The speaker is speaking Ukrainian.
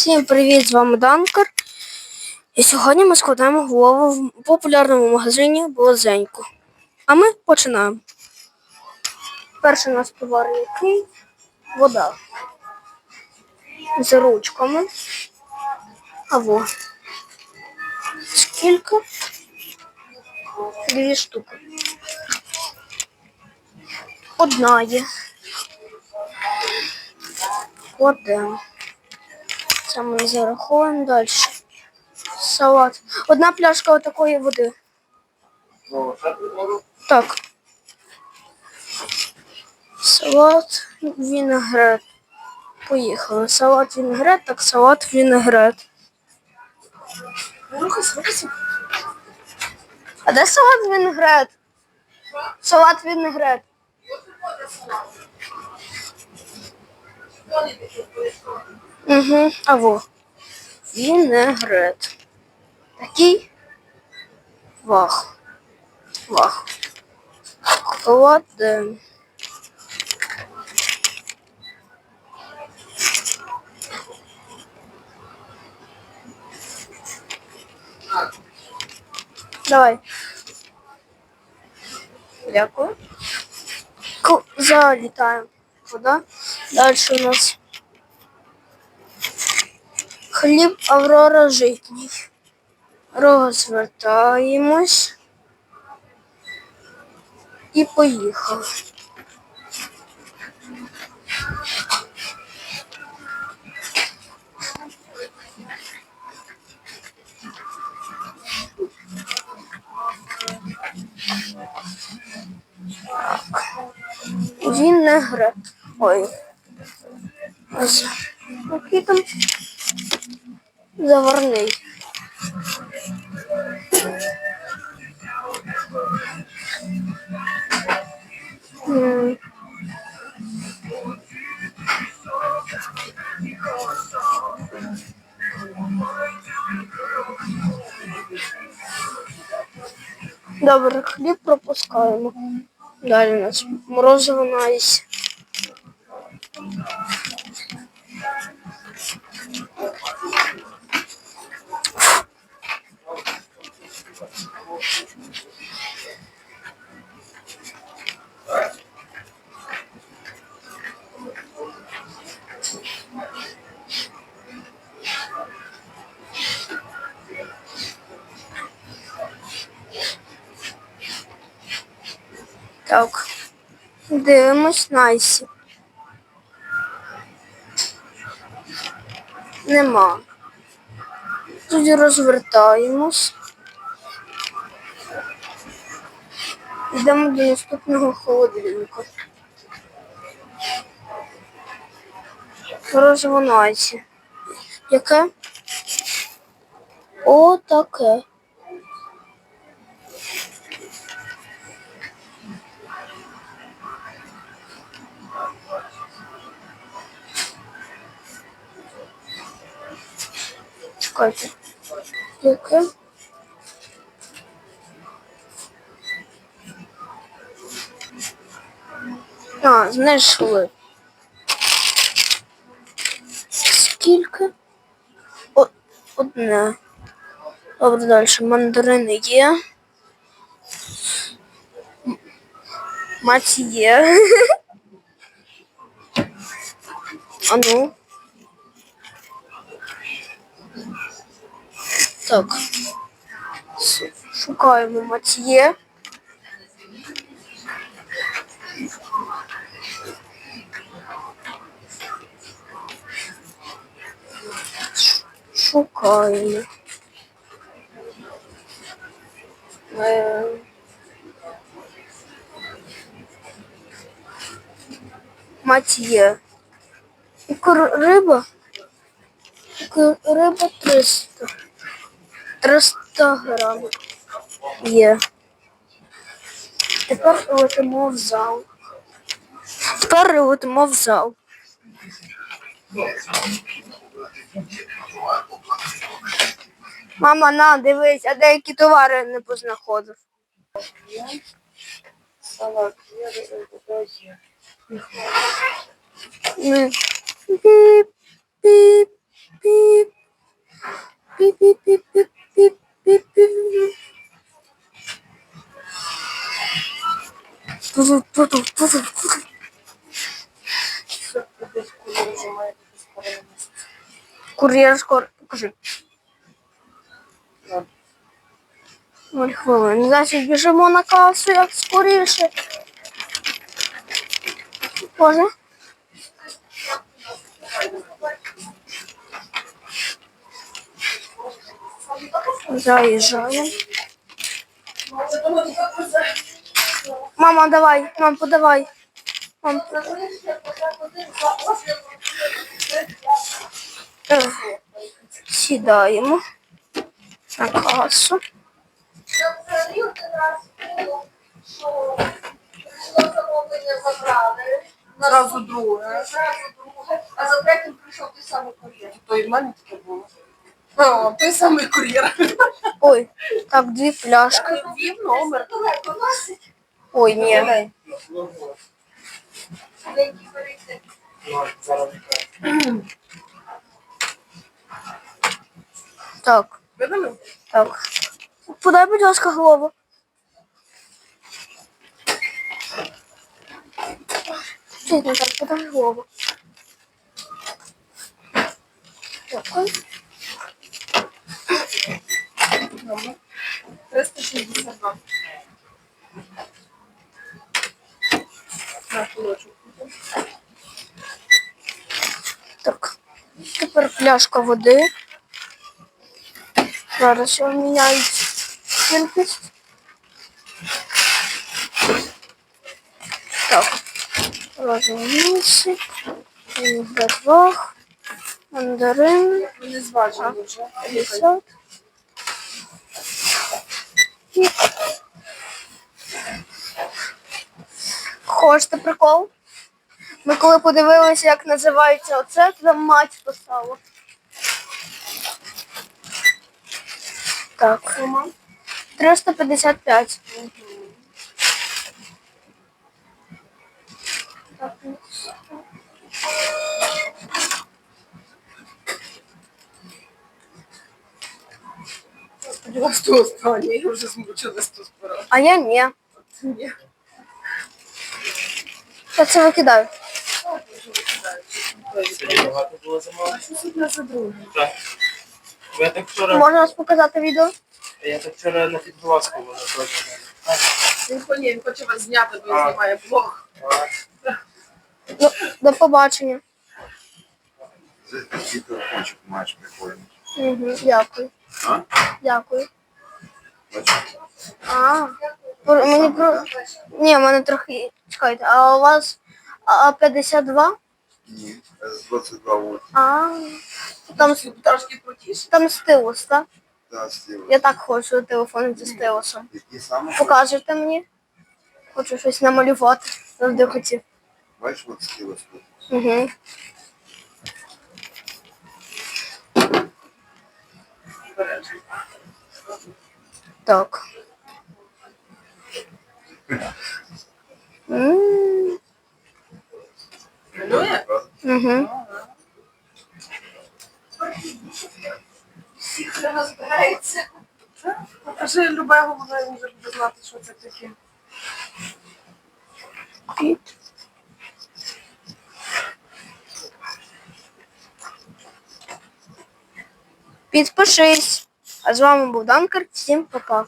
Всім привіт, з вами Данкер. І сьогодні ми складаємо голову в популярному магазині Блазенько. А ми починаємо. Перший у нас товар який? Вода. З ручками. А во. Скільки? Дві штуки. Одна є. Кладемо. Це ми зараховуємо далі. Салат. Одна пляшка отакої води. Так. Салат, вінегрет. Поїхали. Салат вінегрет, так салат вінегрет. А де салат вінегрет? Салат вінегрет. Угу, а во. Вінегрет. Такий. Вах. Вах. Кладем. Давай. Дякую. Ку- Залітаємо. Вода. Далі у нас хліб Аврора житній. Розвертаємось. І поїхали. Вінегрет. Ой. Ось. Який там заварний. М. Добре, хліб пропускаємо. Далі у нас морозиво на айсі. Так. Дивимось на айсі. Нема. Тоді розвертаємось. Йдемо до наступного холодильника. Морозиво. Яке? О, Чекайте. Яке? А, знайшли. Скільки? Одне. Добре, далі. Мандарини є. Мать є. А ну. Так. Шукаємо матьє. Шукаємо. Е, Матьє. Риба? Риба 300. 300 грамів є. Тепер летимо в зал. Тепер летимо в зал. Мама, на, дивись, а деякі товари не познаходив. Салат. Ми. Піп, піп, піп. Пі-пі-пі-пі-пі-пі-пі. Кур'єр скоро. Покажи. Ноль хвилин. Значить, біжимо на касу як скоріше. Боже. Заїжджаємо. Мама, давай, мам, подавай. Мам, сідаємо на касу. Зразу друге. А за третім прийшов той самий кур'єр. То і в мене таке було. О, той самий кур'єр. Ой, так, дві пляшки. Вів номер. Ой, ні. Так, Видали? так. Подай, будь ласка, голову. Чуть не так, подай голову. Дякую. Номер. 362. На кулачок. Так. Тепер пляшка води. Зараз я міняю кількість. Так. Розуміється. Бедвах. Мандарин. Вони зважені вже. 50. Хочете прикол? Ми коли подивилися, як називається оце, то мать писала. Так. Сума. 355. Сподіваюсь, то останнє. Я вже змучилась тут збирати. А я ні. Ні. Я це викидаю. Сьогодні багато було замовлень. Щось одне за друге. Так. Бо Я так вчора, Можна вас показати відео? я так вчора на підглазку було теж. Він хоче, він хоче вас зняти, бо А. він знімає блог. Ну, до побачення. Це такий телефончик маєш прикольний. Угу, дякую. А? Дякую. А, про- мені про... Ні, в мене трохи. Чекайте, а у вас а, 52? Ні. З 22 вольт. А, там, с- Трошки крутіше. там стилус, так? Да. Я так хочу телефон зі стилусом. Які саме? Покажете мені? Хочу щось намалювати. Завжди хотів. Бачиш, от стіло тут. Угу. Так. М, Малює? Угу. Всіх не розбирається. Покажи любе головне, буде знати, що це таке. Під. Підпишись. А з вами був Данкар. Всім пока.